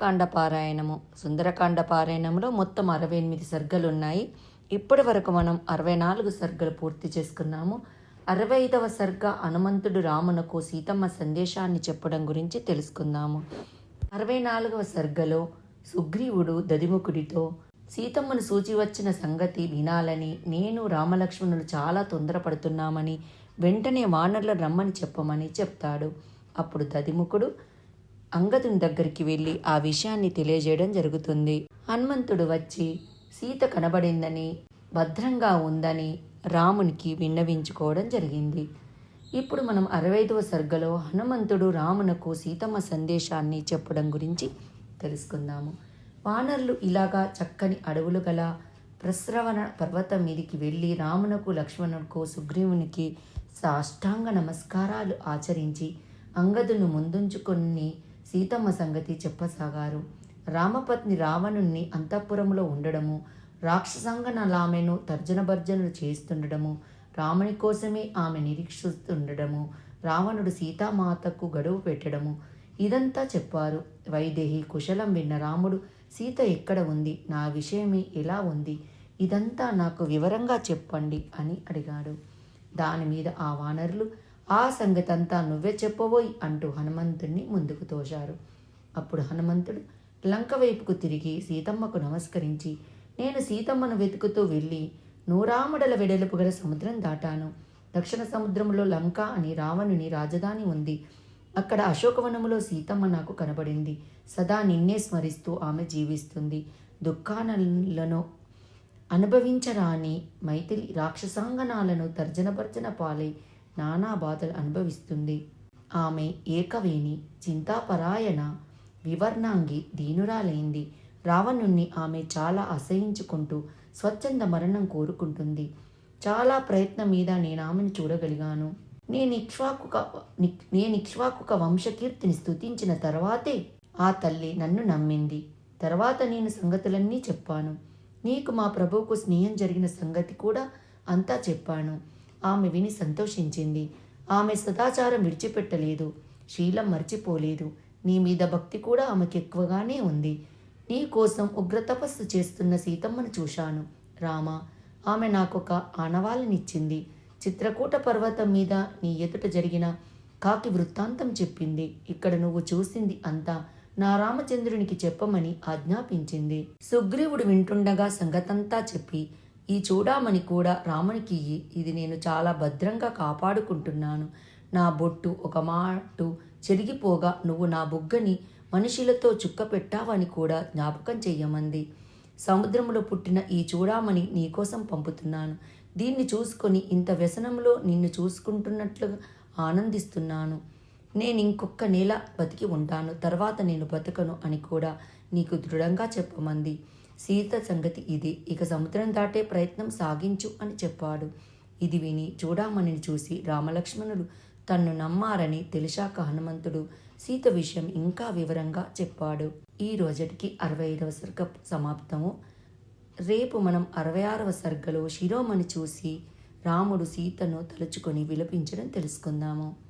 కాండ పారాయణము. సుందరకాండ పారాయణంలో మొత్తం అరవై ఎనిమిది సర్గలు ఉన్నాయి ఇప్పటి వరకు మనం అరవై నాలుగు సర్గలు పూర్తి చేసుకున్నాము. అరవై ఐదవ సర్గ హనుమంతుడు రామునకు సీతమ్మ సందేశాన్ని చెప్పడం గురించి తెలుసుకుందాము. అరవై నాలుగవ సర్గలో సుగ్రీవుడు దదిముఖుడితో సీతమ్మను సూచి వచ్చిన సంగతి వినాలని నేను రామలక్ష్మణులు చాలా తొందరపడుతున్నామని వెంటనే వానర్లను రమ్మని చెప్పమని చెప్తాడు. అప్పుడు దదిముఖుడు అంగదుని దగ్గరికి వెళ్ళి ఆ విషయాన్ని తెలియజేయడం జరుగుతుంది. హనుమంతుడు వచ్చి సీత కనబడిందని భద్రంగా ఉందని రామునికి విన్నవించుకోవడం జరిగింది. ఇప్పుడు మనం అరవైదవ సర్గలో హనుమంతుడు రామునకు సీతమ్మ సందేశాన్ని చెప్పడం గురించి తెలుసుకుందాము. వానరులు ఇలాగా చక్కని అడవులు గల ప్రస్రవణ పర్వతం మీదికి వెళ్ళి రామునకు లక్ష్మణుడుకు సుగ్రీవునికి సాష్టాంగ నమస్కారాలు ఆచరించి అంగదును ముందుంచుకొని సీతమ్మ సంగతి చెప్పసాగారు. రామపత్ని రావణుణ్ణి అంతఃపురంలో ఉండడము రాక్షసంగనలామెను తర్జనభర్జనలు చేస్తుండడము రాముని కోసమే ఆమె నిరీక్షిస్తుండడము రావణుడు సీతామాతకు గడువు పెట్టడము ఇదంతా చెప్పారు. వైదేహి కుశలం విన్న రాముడు సీత ఎక్కడ ఉంది? నా విషయమే ఎలా ఉంది? ఇదంతా నాకు వివరంగా చెప్పండి అని అడిగాడు. దాని మీద ఆ వానరులు ఆ సంగతంతా నువ్వే చెప్పబోయ్ అంటూ హనుమంతుణ్ణి ముందుకు తోశారు. అప్పుడు హనుమంతుడు లంక వైపుకు తిరిగి సీతమ్మకు నమస్కరించి నేను సీతమ్మను వెతుకుతూ వెళ్ళి నూరామడల వెడలుపు గల సముద్రం దాటాను. దక్షిణ సముద్రంలో లంక అని రావణుని రాజధాని ఉంది. అక్కడ అశోకవనములో సీతమ్మ నాకు కనబడింది. సదా నిన్నే స్మరిస్తూ ఆమె జీవిస్తుంది. దుఃఖానలను అనుభవించరాని మైథిలి రాక్షసాంగనాలను తర్జనభర్జన పాలై నానా బాధలు అనుభవిస్తుంది. ఆమె ఏకవేణి చింతాపరాయణ వివర్ణాంగి దీనురాలైంది. రావణుణ్ణి ఆమె చాలా అసహించుకుంటూ స్వచ్ఛంద మరణం కోరుకుంటుంది. చాలా ప్రయత్నం మీద నేను ఆమెను చూడగలిగాను. నేను ఇక్ష్వాకుక నేను ఇక్ష్వాకుక వంశకీర్తిని స్థుతించిన తర్వాతే ఆ తల్లి నన్ను నమ్మింది. తర్వాత నేను సంగతులన్నీ చెప్పాను. నీకు మా ప్రభువుకు స్నేహం జరిగిన సంగతి కూడా అంతా చెప్పాను. ఆమె విని సంతోషించింది. ఆమె సదాచారం విడిచిపెట్టలేదు. శీలం మర్చిపోలేదు. నీ మీద భక్తి కూడా ఆమెకి ఎక్కువగానే ఉంది. నీ కోసం ఉగ్ర తపస్సు చేస్తున్న సీతమ్మను చూశాను. రామ ఆమె నాకొక ఆనవాలనిచ్చింది చిత్రకూట పర్వతం మీద నీ ఎదుట జరిగిన కాకి వృత్తాంతం చెప్పింది. ఇక్కడ నువ్వు చూసింది అంతా నా రామచంద్రునికి చెప్పమని ఆజ్ఞాపించింది. సుగ్రీవుడు వింటుండగా సంగతంతా చెప్పి ఈ చూడామని కూడా రామునికి ఇది నేను చాలా భద్రంగా కాపాడుకుంటున్నాను. నా బొట్టు ఒక మాటు చెరిగిపోగా నువ్వు నా బుగ్గని మనుషులతో చుక్క పెట్టావని కూడా జ్ఞాపకం చెయ్యమంది. సముద్రంలో పుట్టిన ఈ చూడామని నీకోసం పంపుతున్నాను. దీన్ని చూసుకొని ఇంత వ్యసనంలో నిన్ను చూసుకుంటున్నట్లుగా ఆనందిస్తున్నాను. నేను ఇంకొక నెల బతికి ఉంటాను. తర్వాత నేను బతకను అని కూడా నీకు దృఢంగా చెప్పమంది. సీత సంగతి ఇది. ఇక సముద్రం దాటే ప్రయత్నం సాగించు అని చెప్పాడు. ఇది విని చూడామణిని చూసి రామలక్ష్మణులు తన్ను నమ్మారని తెలిసాక హనుమంతుడు సీత విషయం ఇంకా వివరంగా చెప్పాడు. ఈ రోజుటికి అరవై ఐదవ సర్గ సమాప్తము. రేపు మనం అరవై ఆరవ సర్గలో శిరోమణి చూసి రాముడు సీతను తలుచుకొని విలపించడం తెలుసుకుందాము.